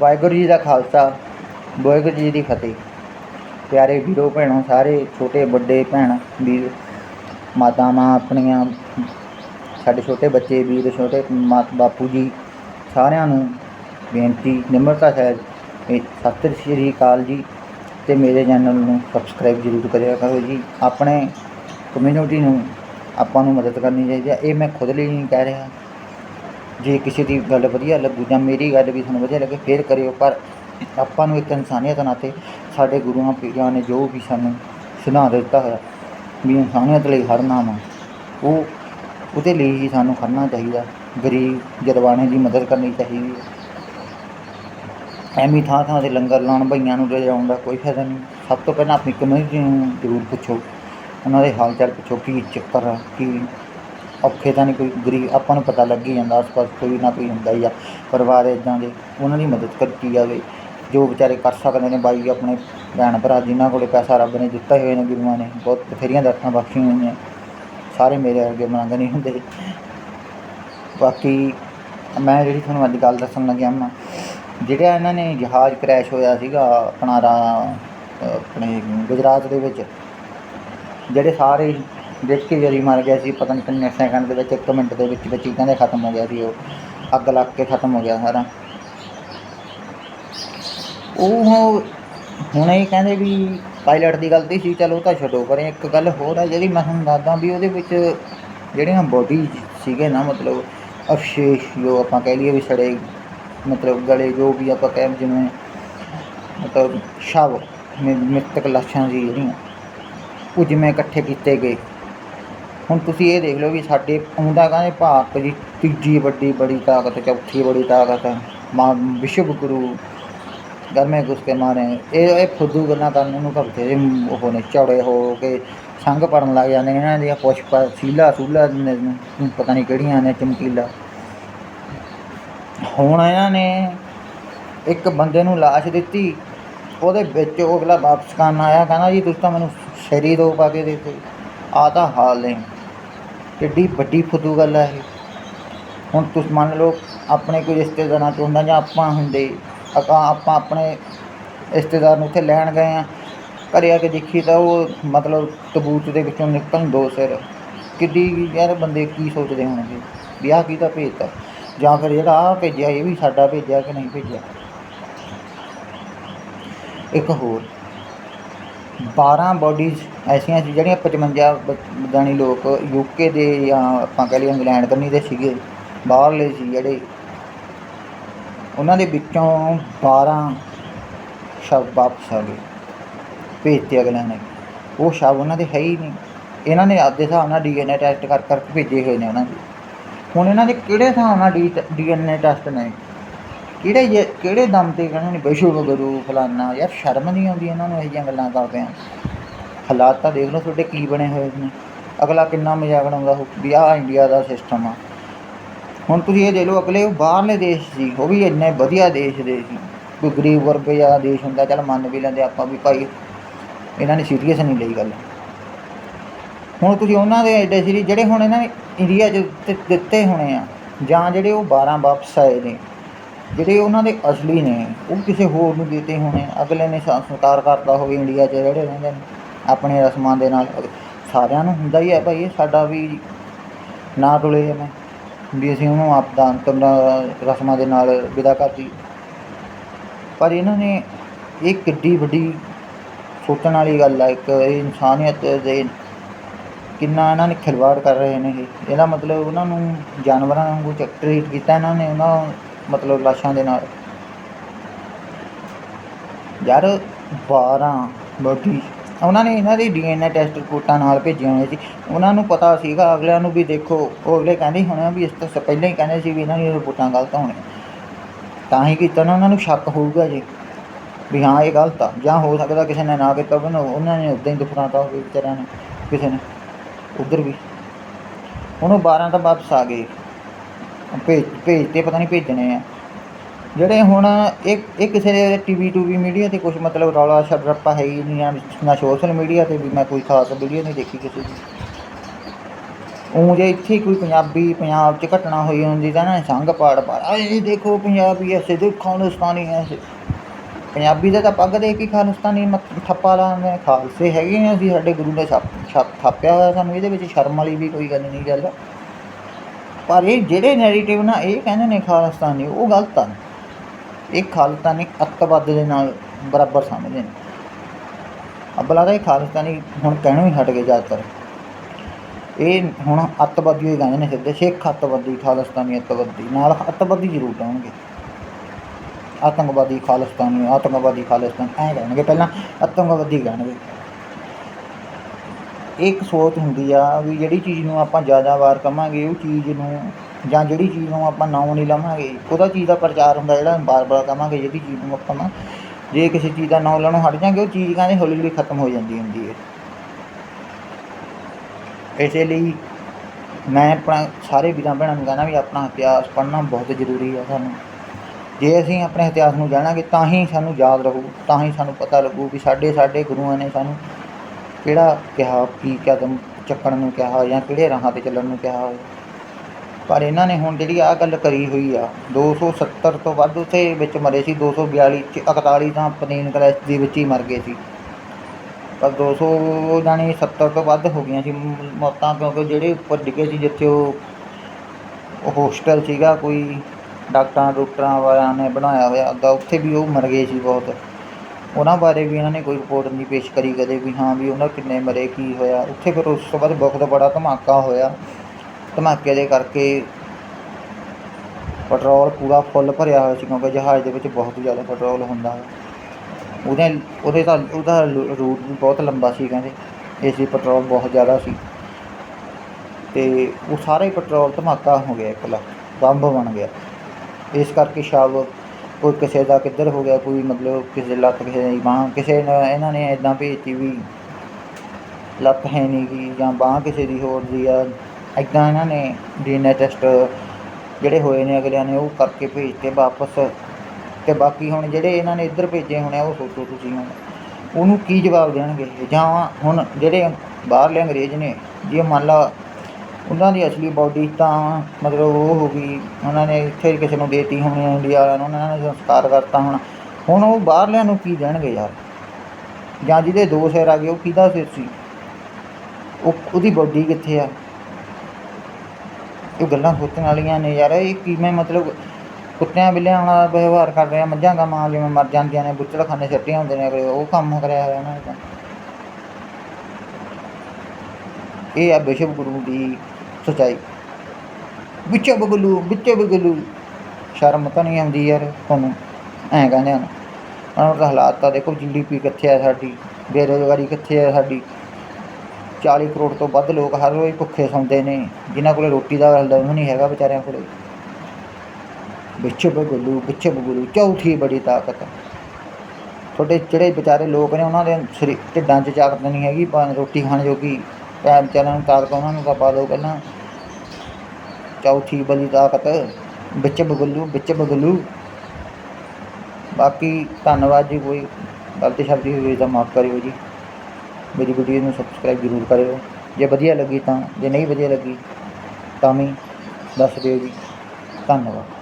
ਵਾਹਿਗੁਰੂ ਜੀ ਦਾ ਖਾਲਸਾ, ਵਾਹਿਗੁਰੂ ਜੀ ਦੀ ਫਤਿਹ। ਪਿਆਰੇ ਵੀਰੋ, ਭੈਣੋ, ਸਾਰੇ ਛੋਟੇ, ਵੱਡੇ ਭੈਣ, ਵੀਰ, ਮਾਤਾਵਾਂ ਆਪਣੀਆਂ, ਸਾਡੇ ਛੋਟੇ ਬੱਚੇ, ਵੀਰ, ਛੋਟੇ ਮਾਤ, ਬਾਪੂ ਜੀ, ਸਾਰਿਆਂ ਨੂੰ ਬੇਨਤੀ, ਨਿਮਰਤਾ ਸਹਿਤ ਇਹ ਸਤਿ ਸ਼੍ਰੀ ਅਕਾਲ ਜੀ, ਤੇ ਮੇਰੇ ਚੈਨਲ ਨੂੰ ਸਬਸਕ੍ਰਾਈਬ ਜ਼ਰੂਰ ਕਰਿਆ ਕਰੋ ਜੀ। ਆਪਣੇ ਕਮਿਊਨਿਟੀ ਨੂੰ ਆਪਾਂ ਨੂੰ ਮਦਦ ਕਰਨੀ ਚਾਹੀਦੀ ਹੈ। ਇਹ ਮੈਂ ਖੁਦ ਲਈ ਨਹੀਂ ਕਹਿ ਰਿਹਾ। ਜੇ ਕਿਸੇ ਦੀ ਗੱਲ ਵਧੀਆ ਲੱਗੂ ਜਾਂ ਮੇਰੀ ਗੱਲ ਵੀ ਤੁਹਾਨੂੰ ਵਧੀਆ ਲੱਗੇ, ਫੇਰ ਕਰਿਓ। ਪਰ ਆਪਾਂ ਨੂੰ ਇੱਕ ਇਨਸਾਨੀਅਤ ਨਾਤੇ ਸਾਡੇ ਗੁਰੂਆਂ, ਪੀਰਾਂ ਨੇ ਜੋ ਵੀ ਸਾਨੂੰ ਸਿਧਾਂਤ ਦਿੱਤਾ ਹੋਇਆ ਵੀ ਇਨਸਾਨੀਅਤ ਲਈ ਹੜਨਾ ਵਾ ਉਹ ਉਹਦੇ ਲਈ ਹੀ ਸਾਨੂੰ ਖੜਨਾ ਚਾਹੀਦਾ। ਗਰੀਬ ਜਰਵਾਣੇ ਦੀ ਮਦਦ ਕਰਨੀ ਚਾਹੀਦੀ ਹੈ। ਐਵੇਂ ਥਾਂ ਥਾਂ ਤੇ ਲੰਗਰ ਲਾਉਣ ਭਈਆਂ ਨੂੰ ਲਿਜਾਉਣ ਦਾ ਕੋਈ ਫਾਇਦਾ ਨਹੀਂ। ਸਭ ਤੋਂ ਪਹਿਲਾਂ ਆਪਣੀ ਕਮਿਊਨਿਟੀ ਨੂੰ ਜ਼ਰੂਰ ਪੁੱਛੋ। ਉਹਨਾਂ ਦੇ ਹਾਲ ਚਾਲ ਪੁੱਛੋ, ਕੀ ਚੱਕਰ ਆ, ਕੀ ਔਖੇ ਤਾਂ ਨਹੀਂ, ਕੋਈ ਗਰੀਬ, ਆਪਾਂ ਨੂੰ ਪਤਾ ਲੱਗ ਹੀ ਜਾਂਦਾ, ਆਸ-ਪਾਸ ਕੋਈ ਨਾ ਕੋਈ ਹੁੰਦਾ ਹੀ ਆ। ਪਰਿਵਾਰ ਇੱਦਾਂ ਦੇ, ਉਹਨਾਂ ਦੀ ਮਦਦ ਕੀਤੀ ਜਾਵੇ, ਜੋ ਵਿਚਾਰੇ ਕਰ ਸਕਦੇ ਨੇ। ਬਾਈ ਆਪਣੇ ਭੈਣ ਭਰਾ, ਜਿਨ੍ਹਾਂ ਕੋਲੇ ਪੈਸਾ ਰੱਬ ਨੇ ਦਿੱਤਾ ਹੋਏ ਨੇ, ਗੁਰੂਆਂ ਨੇ, ਬਹੁਤ ਬਥੇਰੀਆਂ ਦਾਤਾਂ ਬਖਸ਼ੀਆਂ ਹੋਈਆਂ। ਸਾਰੇ ਮੇਰੇ ਵਰਗੇ ਮੰਗ ਨਹੀਂ ਹੁੰਦੇ। ਬਾਕੀ ਮੈਂ ਜਿਹੜੀ ਤੁਹਾਨੂੰ ਅੱਜ ਗੱਲ ਦੱਸਣ ਲੱਗਿਆ ਮੈਂ ਜਿਹੜਾ ਇਹਨਾਂ ਨੇ ਜਹਾਜ਼ ਕ੍ਰੈਸ਼ ਹੋਇਆ ਸੀਗਾ, ਆਪਣਾ ਰਾ ਆਪਣੇ ਗੁਜਰਾਤ ਦੇ ਵਿੱਚ, ਜਿਹੜੇ ਸਾਰੇ ਦੇਖ ਕੇ ਜਰੀ ਮਰ ਗਿਆ ਸੀ, ਪਤਾ ਨਹੀਂ ਕਿੰਨੇ ਸੈਕਿੰਡ ਦੇ ਵਿੱਚ 1 ਮਿੰਟ ਦੇ ਵਿੱਚ ਵਿੱਚ ਹੀ ਕਹਿੰਦੇ ਖਤਮ ਹੋ ਗਿਆ ਸੀ ਉਹ। ਅੱਗ ਲੱਗ ਕੇ ਖਤਮ ਹੋ ਗਿਆ ਸਾਰਾ। ਉਹ ਹੁਣ ਇਹ ਕਹਿੰਦੇ ਵੀ ਪਾਇਲਟ ਦੀ ਗਲਤੀ ਸੀ, ਚਲੋ ਉਹ ਤਾਂ ਛੱਡੋ, ਪਰ ਇੱਕ ਗੱਲ ਹੋਰ ਆ ਜਿਹੜੀ ਮੈਂ ਤੁਹਾਨੂੰ ਦੱਸਦਾ ਵੀ ਉਹਦੇ ਵਿੱਚ ਜਿਹੜੀਆਂ ਬੋਡੀ ਸੀਗੇ ਨਾ, ਮਤਲਬ ਅਵਸ਼ੇਸ਼ ਜੋ ਆਪਾਂ ਕਹਿ ਲਈਏ ਵੀ ਸੜੇ, ਮਤਲਬ ਗਲੇ ਜੋ ਵੀ ਆਪਾਂ ਕਹਿ ਜਿਵੇਂ, ਮਤਲਬ ਸ਼ਵ ਮਿ- ਮ੍ਰਿਤਕ ਲਾਸ਼ਾਂ ਸੀ ਜਿਹੜੀਆਂ, ਉਹ ਜਿਵੇਂ ਇਕੱਠੇ ਕੀਤੇ ਗਏ। ਹੁਣ ਤੁਸੀਂ ਇਹ ਦੇਖ ਲਓ ਵੀ ਸਾਡੇ ਆਉਂਦਾ ਕਹਿੰਦੇ ਭਾਰਤ ਦੀ ਤੀਜੀ ਵੱਡੀ ਬੜੀ ਤਾਕਤ, ਚੌਥੀ ਬੜੀ ਤਾਕਤ, ਮਾਂ ਵਿਸ਼ਵ ਗੁਰੂ ਗਰਮੇ ਘੁਸ ਕੇ ਮਾਰੇ। ਇਹ ਇਹ ਫੁੱਦੂ ਗੱਲਾਂ ਕਰਨ ਨੂੰ ਭਗਤੇ ਦੇ ਉਹ ਨੇ, ਚੌੜੇ ਹੋ ਕੇ ਸੰਗ ਪੜਨ ਲੱਗ ਜਾਂਦੇ ਨੇ, ਇਹਨਾਂ ਦੀਆਂ ਪੁਸ਼ਪ, ਸੀਲਾ ਸੂਲਾ ਪਤਾ ਨਹੀਂ ਕਿਹੜੀਆਂ ਨੇ, ਚਮਕੀਲਾ। ਹੁਣ ਇਹਨਾਂ ਨੇ ਇੱਕ ਬੰਦੇ ਨੂੰ ਲਾਸ਼ ਦਿੱਤੀ, ਉਹਦੇ ਵਿੱਚ ਉਹ ਅਗਲਾ ਵਾਪਸ ਕਰਨ ਆਇਆ, ਕਹਿੰਦਾ ਜੀ ਤੁਸੀਂ ਤਾਂ ਮੈਨੂੰ ਸ਼ਰੀ ਦੋ ਪਾ ਕੇ ਦਿੱਤੇ ਆ ਤਾਂ ਹਾਲ ਨੇ। ਕਿੱਡੀ ਵੱਡੀ ਫੁੱਦੂ ਗੱਲ ਹੈ ਇਹ। ਹੁਣ ਤੁਸੀਂ ਮੰਨ ਲਓ, ਆਪਣੇ ਕੋਈ ਰਿਸ਼ਤੇਦਾਰਾਂ ਤੋਂ ਹੁੰਦਾ ਜਾਂ ਆਪਾਂ ਹੁੰਦੇ ਆਪਾਂ ਆਪਾਂ ਆਪਣੇ ਰਿਸ਼ਤੇਦਾਰ ਨੂੰ ਉੱਥੇ ਲੈਣ ਗਏ ਆ, ਘਰੇ ਆ ਕੇ ਦੇਖੀ ਤਾਂ ਉਹ ਮਤਲਬ ਤਬੂਤ ਦੇ ਵਿੱਚੋਂ ਨਿਕਲਣ ਦੋ ਸਿਰ। ਕਿੱਡੀ ਯਾਰ ਬੰਦੇ ਕੀ ਸੋਚਦੇ ਹੋਣਗੇ? ਵੀ ਆਹ ਕਿਹਦਾ ਭੇਜਤਾ? ਜਾਂ ਫਿਰ ਜਿਹੜਾ ਆ ਭੇਜਿਆ, ਇਹ ਵੀ ਸਾਡਾ ਭੇਜਿਆ ਕਿ ਨਹੀਂ ਭੇਜਿਆ? ਇੱਕ ਹੋਰ। ਬਾਰ੍ਹਾਂ ਬੋਡੀਜ਼ ਐਸੀਆਂ ਸੀ ਜਿਹੜੀਆਂ ਪਚਵੰਜਾ ਜਾਣੀ ਲੋਕ ਯੂਕੇ ਦੇ ਜਾਂ ਆਪਾਂ ਕਹਿ ਲਈਏ ਇੰਗਲੈਂਡ ਕੰਨੀ ਦੇ ਸੀਗੇ, ਬਾਹਰਲੇ ਸੀ ਜਿਹੜੇ। ਉਹਨਾਂ ਦੇ ਵਿੱਚੋਂ 12 ਸ਼ਵ ਵਾਪਸ ਆ ਗਏ ਭੇਜਤੇ ਅਗਲਿਆਂ ਨੇ। ਉਹ ਸ਼ਵ ਉਹਨਾਂ ਦੇ ਹੈ ਹੀ ਨਹੀਂ। ਇਹਨਾਂ ਨੇ ਆਪਦੇ ਹਿਸਾਬ ਨਾਲ ਡੀਐਨਏ ਟੈਸਟ ਕਰ, ਕਰਕੇ ਭੇਜੇ ਹੋਏ ਨੇ ਉਹਨਾਂ ਦੇ। ਹੁਣ ਇਹਨਾਂ ਦੇ ਕਿਹੜੇ ਹਿਸਾਬ ਨਾਲ ਡੀਐਨਏ ਟੈਸਟ ਨੇ? ਕਿਹੜੇ ਜੇ ਕਿਹੜੇ ਦਮ ਤੇ ਕਹਿੰਦੇ ਨੇ ਵਿਸ਼ਵ ਗੁਰੂ ਫਲਾਨਾ, ਯਾਰ ਸ਼ਰਮ ਨਹੀਂ ਆਉਂਦੀ ਇਹਨਾਂ ਨੂੰ ਇਹੋ ਜਿਹੀਆਂ ਗੱਲਾਂ ਕਰਦੇ ਆ। ਹਾਲਾਤ ਤਾਂ ਦੇਖ ਲਓ ਤੁਹਾਡੇ ਕੀ ਬਣੇ ਹੋਏ ਨੇ। ਅਗਲਾ ਕਿੰਨਾ ਮਜ਼ਾਕ ਉਡਾਉਂਦਾ ਹੋ ਵੀ ਆਹ ਇੰਡੀਆ ਦਾ ਸਿਸਟਮ ਆ। ਹੁਣ ਤੁਸੀਂ ਇਹ ਦੇਖ ਲਓ, ਅਗਲੇ ਉਹ ਬਾਹਰਲੇ ਦੇਸ਼ ਸੀ, ਉਹ ਵੀ ਇੰਨੇ ਵਧੀਆ ਦੇਸ਼ ਦੇ ਸੀ। ਕੋਈ ਗਰੀਬ ਵਰਗ ਜਾਂ ਦੇਸ਼ ਹੁੰਦਾ, ਚੱਲ ਮੰਨ ਵੀ ਲੈਂਦੇ ਆਪਾਂ ਵੀ ਭਾਈ, ਇਹਨਾਂ ਨੇ ਸੀਰੀਅਸ ਨਹੀਂ ਲਈ ਗੱਲ। ਹੁਣ ਤੁਸੀਂ ਉਹਨਾਂ ਦੇ ਐਡੇ ਸੀਰੀ ਜਿਹੜੇ ਹੁਣ ਇਹਨਾਂ ਨੇ ਇੰਡੀਆ 'ਚ ਦਿੱਤੇ- ਦਿੱਤੇ ਹੋਣੇ ਆ, ਜਾਂ ਜਿਹੜੇ ਉਹ 12 ਵਾਪਸ ਆਏ ਨੇ ਜਿਹੜੇ ਉਹਨਾਂ ਦੇ ਅਸਲੀ ਨੇ, ਉਹ ਕਿਸੇ ਹੋਰ ਨੂੰ ਦਿੱਤੇ ਹੋਣੇ। ਅਗਲੇ ਨੇ ਸੰ- ਸੰਸਕਾਰ ਕਰਤਾ ਹੋਵੇ ਇੰਡੀਆ 'ਚ ਜਿਹੜੇ ਰਹਿੰਦੇ ਨੇ, ਆਪਣੇ ਰਸਮਾਂ ਦੇ ਨਾਲ। ਸਾਰਿਆਂ ਨੂੰ ਹੁੰਦਾ ਹੀ ਹੈ ਭਾਈ, ਇਹ ਸਾਡਾ ਵੀ ਨਾ ਟੁਲੇ ਜਿਵੇਂ ਵੀ ਅਸੀਂ ਉਹਨੂੰ ਆਪਦਾ ਅੰਤਮ ਰਸਮਾਂ ਦੇ ਨਾਲ ਵਿਦਾ ਕਰਤੀ ਪਰ ਇਹਨਾਂ ਨੇ ਇਹ ਕਿੱਡੀ ਵੱਡੀ ਸੋਚਣ ਵਾਲੀ ਗੱਲ ਆ, ਇੱਕ ਇਹ ਇਨਸਾਨੀਅਤ ਦੇ ਕਿੰਨਾ ਇਹਨਾਂ ਨੇ ਖਿਲਵਾੜ ਕਰ ਰਹੇ ਨੇ ਇਹ। ਇਹਦਾ ਮਤਲਬ ਉਹਨਾਂ ਨੂੰ ਜਾਨਵਰਾਂ ਵਾਂਗੂ ਟਰੀਟ ਕੀਤਾ ਇਹਨਾਂ ਨੇ, ਉਹਨਾਂ ਮਤਲਬ ਲਾਸ਼ਾਂ ਦੇ ਨਾਲ। ਯਾਰ 12 ਬੋਡੀ। ਉਹਨਾਂ ਨੇ ਇਹਨਾਂ ਦੀ ਡੀਐਨਏ ਟੈਸਟ ਰਿਪੋਰਟਾਂ ਨਾਲ ਭੇਜੀਆਂ ਹੋਈਆਂ ਸੀ। ਉਹਨਾਂ ਨੂੰ ਪਤਾ ਸੀਗਾ, ਅਗਲਿਆਂ ਨੂੰ ਵੀ ਦੇਖੋ, ਉਹ ਅਗਲੇ ਕਹਿੰਦੇ ਹੋਣੇ ਵੀ ਇਸ ਤੋਂ ਪਹਿਲਾਂ ਹੀ ਕਹਿੰਦੇ ਸੀ ਵੀ ਇਹਨਾਂ ਦੀਆਂ ਰਿਪੋਰਟਾਂ ਗਲਤ ਹੋਣੀਆਂ। ਤਾਂ ਹੀ ਕੀਤਾ ਨਾ ਉਹਨਾਂ ਨੂੰ ਸ਼ੱਕ ਹੋਊਗਾ ਜੀ। ਵੀ ਹਾਂ, ਇਹ ਗਲਤ ਆ। ਜਾਂ ਹੋ ਸਕਦਾ ਕਿਸੇ ਨੇ ਨਾ ਕੀਤਾ ਹੋਵੇ ਉਹਨਾਂ ਨੇ ਉਦਾਂ ਹੀ ਦਫਨਾਤਾ ਹੋਵੇ ਵਿਚਾਰਿਆਂ ਨੇ, ਕਿਸੇ ਨੇ। ਉਧਰ ਵੀ। ਉਹਨੂੰ ਉਹ 12 ਤਾਂ ਵਾਪਸ ਆ ਗਏ। ਭੇਜ ਭੇਜ ਤੇ ਪਤਾ ਨਹੀਂ ਭੇਜਣੇ ਆ। ਜਿਹੜੇ ਹੁਣ ਇਹ ਇਹ ਕਿਸੇ ਦੇ ਟੀਵੀ ਟੂਵੀ, ਮੀਡੀਆ ਤੇ ਕੁਝ ਮਤਲਬ ਰੌਲਾ ਛੱਡ ਰੱਪਾ ਹੈ ਹੀ ਨਹੀਂ ਆ ਨਾ ਸੋਸ਼ਲ ਮੀਡੀਆ ਤੇ ਵੀ ਮੈਂ ਕੋਈ ਖਾਸ ਵੀਡੀਓ ਨਹੀਂ ਦੇਖੀ ਕਿਸੇ ਦੀ। ਉਹ ਜੇ ਇੱਥੇ ਕੋਈ ਪੰਜਾਬੀ, ਪੰਜਾਬ 'ਚ ਘਟਨਾ ਹੋਈ ਹੁੰਦੀ ਤਾਂ ਨਾ ਸੰਗ ਪਾੜ ਪਾੜ ਆ ਦੇਖੋ ਪੰਜਾਬੀ ਐਸੇ ਦੇ ਖਾਲਿਸਤਾਨੀ ਐਸੇ। ਪੰਜਾਬੀ ਦਾ ਤਾਂ ਪੱਗ ਦੇ ਕੇ ਖਾਲਿਸਤਾਨੀ ਮੱਥ- ਠੱਪਾ ਲਾਉਂਦੇ ਖਾਲਸੇ ਹੈਗੇ ਆ ਅਸੀਂ, ਸਾਡੇ ਗੁਰੂ ਨੇ ਛਾਪ ਛਾਪ ਥਾਪਿਆ ਹੋਇਆ ਸਾਨੂੰ, ਇਹਦੇ ਵਿੱਚ ਸ਼ਰਮ ਵਾਲੀ ਵੀ ਕੋਈ ਗੱਲ ਨਹੀਂ ਗੱਲ। ਪਰ ਇਹ ਜਿਹੜੇ ਨੈਰੇਟਿਵ ਨਾ, ਇਹ ਕਹਿੰਦੇ ਨੇ ਖਾਲਿਸਤਾਨੀ, ਉਹ ਗਲਤ ਆ। ਇਹ ਖਾਲਿਸਤਾਨੀ ਅੱਤਵਾਦ ਦੇ ਨਾਲ ਬਰਾਬਰ ਸਮਝਦੇ ਨੇ। ਅਬਲਾ ਤਾਂ ਇਹ ਖਾਲਿਸਤਾਨੀ ਹੁਣ ਕਹਿਣੋਂ ਹੀ ਹਟ ਗਏ ਜ਼ਿਆਦਾਤਰ। ਇਹ ਹੁਣ ਅੱਤਵਾਦੀ ਹੋਈ ਕਹਿੰਦੇ ਨੇ ਸਿੱਧੇ, ਸਿੱਖ ਅੱਤਵਾਦੀ, ਖਾਲਿਸਤਾਨੀ ਅੱਤਵਾਦੀ, ਨਾਲ ਅੱਤਵਾਦੀ ਜ਼ਰੂਰ ਕਹਿਣਗੇ ਆਤੰਕਵਾਦੀ ਖਾਲਿਸਤਾਨੀ, ਆਤੰਕਵਾਦੀ ਖਾਲਿਸਤਾਨ, ਐਂ ਕਹਿਣਗੇ। ਪਹਿਲਾਂ ਆਤੰਕਵਾਦੀ ਕਹਿਣਗੇ। ਇੱਕ ਸੋਚ ਹੁੰਦੀ ਆ ਵੀ ਜਿਹੜੀ ਚੀਜ਼ ਨੂੰ ਆਪਾਂ ਜ਼ਿਆਦਾ ਵਾਰ ਕਵਾਂਗੇ, ਉਹ ਚੀਜ਼ ਨੂੰ ਜਾਂ ਜਿਹੜੀ ਚੀਜ਼ ਨੂੰ ਆਪਾਂ ਨਾਂ ਨਹੀਂ ਲਵਾਂਗੇ, ਉਹਦਾ ਚੀਜ਼ ਦਾ ਪ੍ਰਚਾਰ ਹੁੰਦਾ ਜਿਹੜਾ ਬਾਰ-ਬਾਰ ਕਵਾਂਗੇ ਜਿਹੜੀ ਚੀਜ਼ ਨੂੰ ਆਪਾਂ ਨਾ ਜੇ ਕਿਸੇ ਚੀਜ਼ ਦਾ ਨਾਂ ਲੈਣੋਂ ਹਟ ਜਾਂਗੇ, ਉਹ ਚੀਜ਼ ਕਹਿੰਦੇ ਹੌਲੀ ਹੌਲੀ ਖਤਮ ਹੋ ਜਾਂਦੀ ਹੁੰਦੀ ਹੈ। ਇਸੇ ਲਈ ਮੈਂ ਆਪਣਾ ਸਾਰੇ ਵੀਰਾਂ ਭੈਣਾਂ ਨੂੰ ਕਹਿੰਦਾ ਵੀ ਆਪਣਾ ਇਤਿਹਾਸ ਪੜ੍ਹਨਾ ਬਹੁਤ ਜ਼ਰੂਰੀ ਹੈ ਸਾਨੂੰ। ਜੇ ਅਸੀਂ ਆਪਣੇ ਇਤਿਹਾਸ ਨੂੰ ਜਾਣਾਂਗੇ, ਤਾਂ ਹੀ ਸਾਨੂੰ ਯਾਦ ਰਹੂ, ਤਾਂ ਹੀ ਸਾਨੂੰ ਪਤਾ ਲੱਗੂ ਵੀ ਸਾਡੇ ਸਾਡੇ ਗੁਰੂਆਂ ਨੇ ਸਾਨੂੰ ਕਿਹੜਾ ਕਿਹਾ, ਕੀ ਕਦਮ ਚੱਕਣ ਨੂੰ ਕਿਹਾ ਜਾਂ ਕਿਹੜੇ ਰਾਹਾਂ 'ਤੇ ਚੱਲਣ ਨੂੰ ਕਿਹਾ ਹੋਇਆ ਪਰ ਇਹਨਾਂ ਨੇ ਹੁਣ ਜਿਹੜੀ ਆ ਗੱਲ ਕਰੀ ਹੋਈ ਆ 270 ਤੋਂ ਵੱਧ ਉੱਥੇ ਵਿੱਚ ਮਰੇ ਸੀ 242 ਚ 41 ਤਾਂ ਪਨੀਨ ਕਲੈਸ਼ ਦੇ ਵਿੱਚ ਹੀ ਮਰ ਗਏ ਸੀ। ਪਰ 200 ਜਾਣੀ 70 ਤੋਂ ਵੱਧ ਹੋ ਗਈਆਂ ਸੀ ਮੌਤਾਂ ਕਿਉਂਕਿ ਜਿਹੜੇ ਉੱਪਰ ਡਿੱਗੇ ਸੀ, ਜਿੱਥੇ ਉਹ ਉਹ ਹੋਸਟਲ ਸੀਗਾ, ਕੋਈ ਡਾਕਟਰਾਂ ਡਾਕਟਰਾਂ ਵਾਲਿਆਂ ਨੇ ਬਣਾਇਆ ਹੋਇਆ, ਅੱਗਾ ਉੱਥੇ ਵੀ ਉਹ ਮਰ ਗਏ ਸੀ ਬਹੁਤ। ਉਹਨਾਂ ਬਾਰੇ ਵੀ ਇਹਨਾਂ ਨੇ ਕੋਈ ਰਿਪੋਰਟ ਨਹੀਂ ਪੇਸ਼ ਕਰੀ ਕਦੇ ਵੀ, ਹਾਂ ਵੀ ਉਹਨਾਂ ਕਿੰਨੇ ਮਰੇ, ਕੀ ਹੋਇਆ। ਉੱਥੇ ਫਿਰ ਉਸ ਤੋਂ ਬਾਅਦ ਬਹੁਤ ਬੜਾ ਧਮਾਕਾ ਹੋਇਆ। ਧਮਾਕੇ ਦੇ ਕਰਕੇ ਪੈਟਰੋਲ ਪੂਰਾ ਫੁੱਲ ਭਰਿਆ ਹੋਇਆ ਸੀ ਕਿਉਂਕਿ ਜਹਾਜ਼ ਦੇ ਵਿੱਚ ਬਹੁਤ ਜ਼ਿਆਦਾ ਪੈਟਰੋਲ ਹੁੰਦਾ ਹੈ। ਉਹਦੇ ਉਹਦੇ ਤਾਂ, ਉਹਦਾ ਰੂਟ ਵੀ ਬਹੁਤ ਲੰਬਾ ਸੀ ਕਹਿੰਦੇ। ਇਸ ਲਈ ਪੈਟਰੋਲ ਬਹੁਤ ਜ਼ਿਆਦਾ ਸੀ। ਤੇ ਉਹ ਸਾਰਾ ਹੀ ਪੈਟਰੋਲ ਧਮਾਕਾ ਹੋ ਗਿਆ ਇੱਕ ਲੱਖ ਬੰਬ ਬਣ ਗਿਆ। ਇਸ ਕਰਕੇ ਸ਼ਵ ਕੋਈ ਕਿਸੇ ਦਾ ਕਿੱਧਰ ਹੋ ਗਿਆ, ਕੋਈ ਮਤਲਬ ਕਿਸੇ ਲੱਤ ਕਿਸੇ ਦੀ ਬਾਂਹ, ਕਿਸੇ ਨੇ, ਇਹਨਾਂ ਨੇ ਇੱਦਾਂ ਭੇਜਤੀ ਵੀ ਲੱਤ ਹੈ ਨਹੀਂ ਗੀ ਜਾਂ ਬਾਂਹ ਕਿਸੇ ਦੀ ਹੋਰ ਦੀ ਆ। ਇੱਦਾਂ ਇਹਨਾਂ ਨੇ ਡੀਐਨਏ ਟੈਸਟ ਜਿਹੜੇ ਹੋਏ ਨੇ ਅਗਲਿਆਂ ਨੇ ਉਹ ਕਰਕੇ ਭੇਜਤੇ ਵਾਪਸ। ਤੇ ਬਾਕੀ ਹੁਣ ਜਿਹੜੇ ਇਹਨਾਂ ਨੇ ਇੱਧਰ ਭੇਜੇ ਹੋਣੇ ਆ, ਉਹ ਸੋਚੋ ਤੁਸੀਂ ਹੁਣ। ਉਹਨੂੰ ਕੀ ਜਵਾਬ ਦੇਣਗੇ? ਜਾਂ ਹੁਣ ਜਿਹੜੇ ਬਾਹਰਲੇ ਅੰਗਰੇਜ਼ ਨੇ, ਜੇ ਮੰਨ ਲਾ ਉਹਨਾਂ ਦੀ ਅਸਲੀ ਬੋਡੀ ਤਾਂ ਮਤਲਬ ਉਹ ਹੋ ਗਈ, ਉਹਨਾਂ ਨੇ ਇੱਥੇ ਕਿਸੇ ਨੂੰ ਦੇਤੀ ਹੋਣੀ ਇੰਡੀਆ ਵਾਲਿਆਂ ਨੂੰ, ਉਹਨਾਂ ਨੇ ਸੰਸਕਾਰ ਕਰਤਾ ਹੁਣ। ਹੁਣ ਉਹ ਬਾਹਰਲਿਆਂ ਨੂੰ ਕੀ ਦੇਣਗੇ ਯਾਰ? ਜਾਂ ਜਿਹਦੇ ਦੋ ਸਿਰ ਆ ਗਏ, ਉਹ ਕਿਹਦਾ ਸਿਰ ਸੀ? ਉਹ ਉਹਦੀ ਬੋਡੀ ਕਿੱਥੇ ਆ? ਇਹ ਗੱਲਾਂ ਸੋਚਣ ਵਾਲੀਆਂ ਨੇ ਯਾਰ, ਇਹ ਕਿਵੇਂ ਮਤਲਬ ਕੁੱਤਿਆਂ ਬਿੱਲਿਆਂ ਨਾਲ ਵਿਵਹਾਰ ਕਰ ਰਿਹਾ, ਮੱਝਾਂ ਗਾਵਾਂ ਜਿਵੇਂ ਮਰ ਜਾਂਦੀਆਂ ਨੇ ਬੁੱਚੜ ਖਾਨੇ ਸੱਟੀਆਂ ਹੁੰਦੇ ਨੇ ਅਗਲੇ ਉਹ ਕੰਮ ਕਰਿਆ ਹੋਇਆ ਉਹਨਾਂ ਨੇ ਤਾਂ। ਇਹ ਆ ਬਿਸ਼ਪ ਗੁਰੂ ਦੀ ਸੱਚਾਈ। ਵਿੱਚੇ ਬਗਲੂ ਵਿੱਚੇ ਬਗਲੂ। ਸ਼ਰਮ ਤਾਂ ਨਹੀਂ ਆਉਂਦੀ ਯਾਰ ਤੁਹਾਨੂੰ, ਐਂ ਕਹਿੰਦੇ ਹਨ। ਉਹਨਾਂ ਦਾ ਹਾਲਾਤ ਤਾਂ ਦੇਖੋ ਜੀਡੀਪੀ ਕਿੱਥੇ ਆ ਸਾਡੀ, ਬੇਰੁਜ਼ਗਾਰੀ ਕਿੱਥੇ ਆ ਸਾਡੀ। 40 ਕਰੋੜ ਤੋਂ ਵੱਧ ਲੋਕ ਹਰ ਰੋਜ਼ ਭੁੱਖੇ ਸੌਂਦੇ ਨੇ, ਜਿਨ੍ਹਾਂ ਕੋਲੇ ਰੋਟੀ ਦਾ ਹਲਦਮ ਨਹੀਂ ਹੈਗਾ ਵਿਚਾਰਿਆਂ ਕੋਲੇ। ਵਿੱਚ ਬਗਲੂ ਵਿੱਚ ਬਗਲੂ, ਚੌਥੀ ਬੜੀ ਤਾਕਤ ਤੁਹਾਡੇ ਜਿਹੜੇ ਵਿਚਾਰੇ ਲੋਕ ਨੇ, ਉਹਨਾਂ ਦੇ ਸਰੀ ਢਿੱਡਾਂ 'ਚ ਤਾਕਤ ਨਹੀਂ ਹੈਗੀ, ਭਾਵੇਂ ਰੋਟੀ ਖਾਣ ਜੋਗੀ ਪੈਰ ਵਿਚਾਰਿਆਂ ਨੂੰ ਤਾਕਤ ਉਹਨਾਂ ਨੂੰ ਤਾਂ ਪਾ ਦਿਓ ਪਹਿਲਾਂ। ਚੌਥੀ ਬੜੀ ਤਾਕਤ, ਵਿੱਚ ਬਗਲੂ ਵਿੱਚ ਬਗਲੂ। ਬਾਕੀ ਧੰਨਵਾਦ ਜੀ, ਕੋਈ ਗਲਤੀ ਸ਼ਬਦੀ ਹੋਈ ਤਾਂ ਮਾਫ ਕਰਿਓ ਜੀ। ਮੇਰੀ ਵੀਡੀਓ ਨੂੰ ਸਬਸਕ੍ਰਾਈਬ ਜ਼ਰੂਰ ਕਰਿਓ। ਜੇ ਵਧੀਆ ਲੱਗੀ ਤਾਂ, ਜੇ ਨਹੀਂ ਵਧੀਆ ਲੱਗੀ ਤਾਂ ਵੀ ਦੱਸ ਦਿਓ ਜੀ। ਧੰਨਵਾਦ।